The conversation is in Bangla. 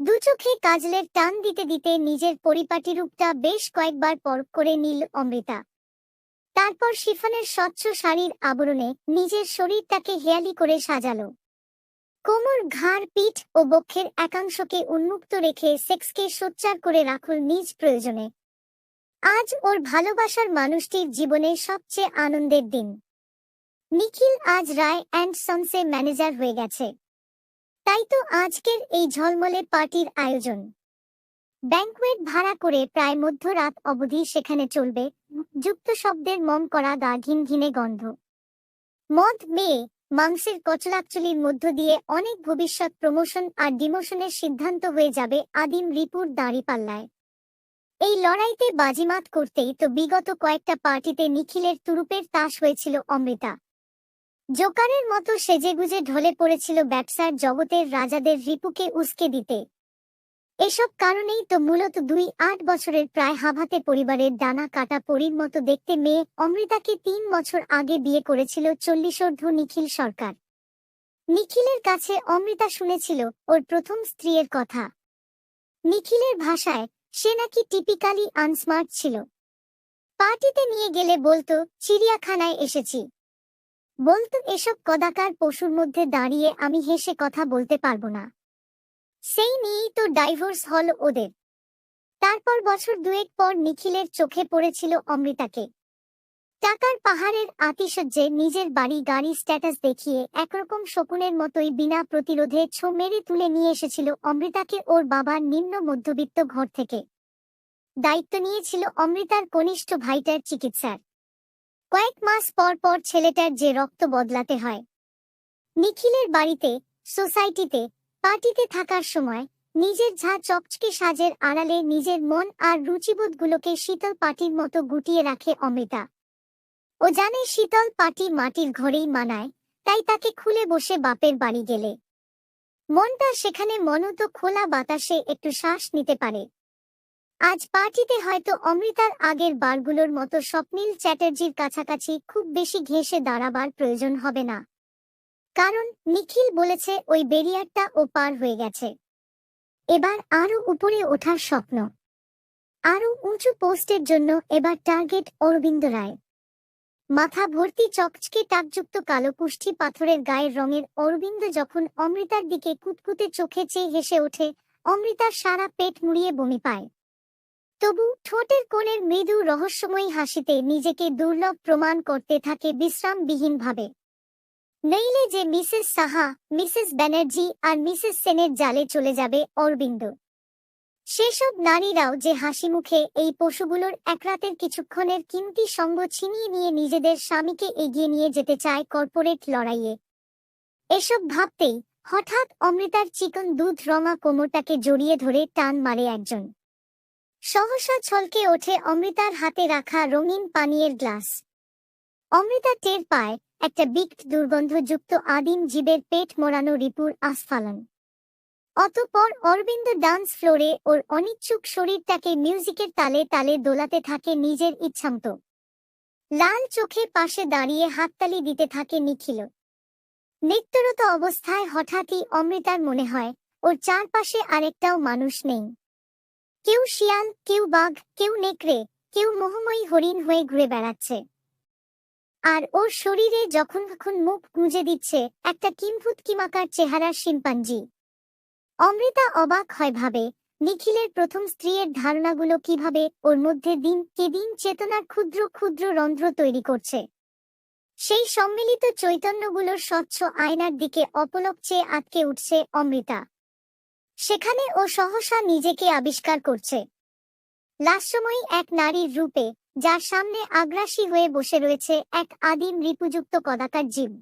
দু চোখে কাজলের টান দিতে দিতে নিজের পরিপাটি রূপটা বেশ কয়েকবার পরখ করে নিল অমৃতা। তারপর শিফনের স্বচ্ছ শাড়ির আবরণে নিজের শরীরটাকে হেয়ালি করে সাজালো। কোমর, ঘাড়, পিঠ ও বক্ষের একাংশকে উন্মুক্ত রেখে সেক্সকে সোচ্চার করে রাখুল নিজ প্রয়োজনে। আজ ওর ভালোবাসার মানুষটির জীবনে সবচেয়ে আনন্দের দিন। নিখিল আজ রায় অ্যান্ড সন্সে ম্যানেজার হয়ে গেছে। তাই তো আজকের এই ঝলমলে পার্টির আয়োজন। ব্যাংকুয়েট ভাড়া করে প্রায় মধ্যরাত অবধি সেখানে চলবে, যুক্ত শব্দের মম করা গা ঘিন ঘিনে গন্ধ। মদ মেয়ে, মাংসের কচলাকচলির মধ্য দিয়ে অনেক ভবিষ্যৎ প্রমোশন আর ডিমোশনের সিদ্ধান্ত হয়ে যাবে আদিম রিপুর দাঁড়িপাল্লায়। এই লড়াইতে বাজিমাত করতেই তো বিগত কয়েকটা পার্টিতে নিখিলের তুরুপের তাস হয়েছিল অমৃতা। জোকারের মতো সেজেগুজে ঢলে পড়েছিল ব্যবসার জগতের রাজাদের রিপুকে উস্কে দিতে। এসব কারণেই তো মূলত দুই আট বছরের প্রায় হাভাতে পরিবারের ডানা কাটা পরীর মতো দেখতে মেয়ে অমৃতাকে তিন বছর আগে বিয়ে করেছিল চল্লিশোর্ধ নিখিল সরকার। নিখিলের কাছে অমৃতা শুনেছিল ওর প্রথম স্ত্রীর কথা। নিখিলের ভাষায় সে নাকি টিপিক্যালি আনস্মার্ট ছিল। পার্টিতে নিয়ে গেলে বলতো, চিড়িয়াখানায় এসেছি। বলতো, এসব কদাকার পশুর মধ্যে দাঁড়িয়ে আমি হেসে কথা বলতে পারব না। সেই নিয়েই তো ডাইভোর্স হল ওদের। তারপর বছর দুয়েক পর নিখিলের চোখে পড়েছিল অমৃতাকে। টাকার পাহাড়ের আতিশয্যে নিজের বাড়ি গাড়ি স্ট্যাটাস দেখিয়ে একরকম শকুনের মতোই বিনা প্রতিরোধে ছো মেরে তুলে নিয়ে এসেছিল অমৃতাকে ওর বাবার নিম্ন মধ্যবিত্ত ঘর থেকে। দায়িত্ব নিয়েছিল অমৃতার কনিষ্ঠ ভাইটার চিকিৎসার। কয়েক মাস পর পর ছেলেটার যে রক্ত বদলাতে হয়। নিখিলের বাড়িতে, সোসাইটিতে, পার্টিতে থাকার সময় নিজের ঝা চকচকে সাজের আড়ালে নিজের মন আর রুচিবোধগুলোকে শীতল পাটির মতো গুটিয়ে রাখে অমৃতা। ও জানে শীতল পাটি মাটির ঘরেই মানায়, তাই তাকে খুলে বসে বাপের বাড়ি গেলে। মনটা সেখানে মনত খোলা বাতাসে একটু শ্বাস নিতে পারে। আজ পার্টিতে হয়তো অমৃতার আগের বারগুলোর মতো স্বপ্নীল চ্যাটার্জির কাছাকাছি খুব বেশি ঘেঁষে দাঁড়াবার প্রয়োজন হবে না। কারণ নিখিল বলেছে ওই বেরিয়ারটা ও পার হয়ে গেছে। এবার আরও উপরে ওঠার স্বপ্ন। আরও উঁচু পোস্টের জন্য এবার টার্গেট অরবিন্দ রায়। মাথা ভর্তি চকচকে টাকযুক্ত কালো কুষ্ঠি পাথরের গায়ের রঙের অরবিন্দ যখন অমৃতার দিকে কুতকুতে চোখে চেয়ে হেসে ওঠে, অমৃতার সারা পেট মুড়িয়ে বমি পায়। তবু ঠোঁটের কোণের মৃদু রহস্যময়ী হাসিতে নিজেকে দুর্লভ প্রমাণ করতে থাকে বিশ্রামবিহীনভাবে। নইলে যে মিসেস সাহা, মিসেস ব্যানার্জি আর মিসেস সেনের জালে চলে যাবে অরবিন্দ। সেসব নারীরাও যে হাসি মুখে এই পশুগুলোর একরাতের কিছুক্ষণের কিমতি সঙ্গ ছিনিয়ে নিয়ে নিজেদের স্বামীকে এগিয়ে নিয়ে যেতে চায় কর্পোরেট লড়াইয়ে। এসব ভাবতেই হঠাৎ অমৃতার চিকন দুধ রঙা কোমরটাকে জড়িয়ে ধরে টান মারে একজন। সহসা ছলকে ওঠে অমৃতার হাতে রাখা রঙিন পানীয়ের গ্লাস। অমৃতা টের পায় একটা বিক্ট দুর্গন্ধযুক্ত আদিম জীবের পেট মোড়ানো রিপুর আস্ফালন। অতঃপর অরবিন্দ ডান্স ফ্লোরে ওর অনিচ্ছুক শরীরটাকে মিউজিকের তালে তালে দোলাতে থাকে নিজের ইচ্ছামতো। লাল চোখে পাশে দাঁড়িয়ে হাততালি দিতে থাকে নিখিল। নৃত্যরত অবস্থায় হঠাৎই অমৃতার মনে হয়, ওর চারপাশে আরেকটাও মানুষ নেই। কেউ শিয়াল, কেউ বাঘ, কেউ নেকড়ে, কেউ মোহময়ী হরিণ হয়ে ঘুরে বেড়াচ্ছে। আর ওর শরীরে যখন তখন মুখ গুঁজে দিচ্ছে একটা কিম্ভূত কিমাকার চেহারার শিম্পাঞ্জি। অমৃতা অবাক হয় ভাবে, নিখিলের প্রথম স্ত্রীর ধারণাগুলো কীভাবে ওর মধ্যে দিন কে দিন চেতনার ক্ষুদ্র ক্ষুদ্র রন্ধ্র তৈরি করছে। সেই সম্মিলিত চৈতন্যগুলোর স্বচ্ছ আয়নার দিকে অপলক চেয়ে আটকে উঠছে অমৃতা। সেখানে ও সহসা নিজেকে আবিষ্কার করছে। লাস্যময়ী এক নারীর রূপে, যার সামনে আগ্রাসী হয়ে বসে রয়েছে এক আদিম রিপুযুক্ত কদাকার জীব।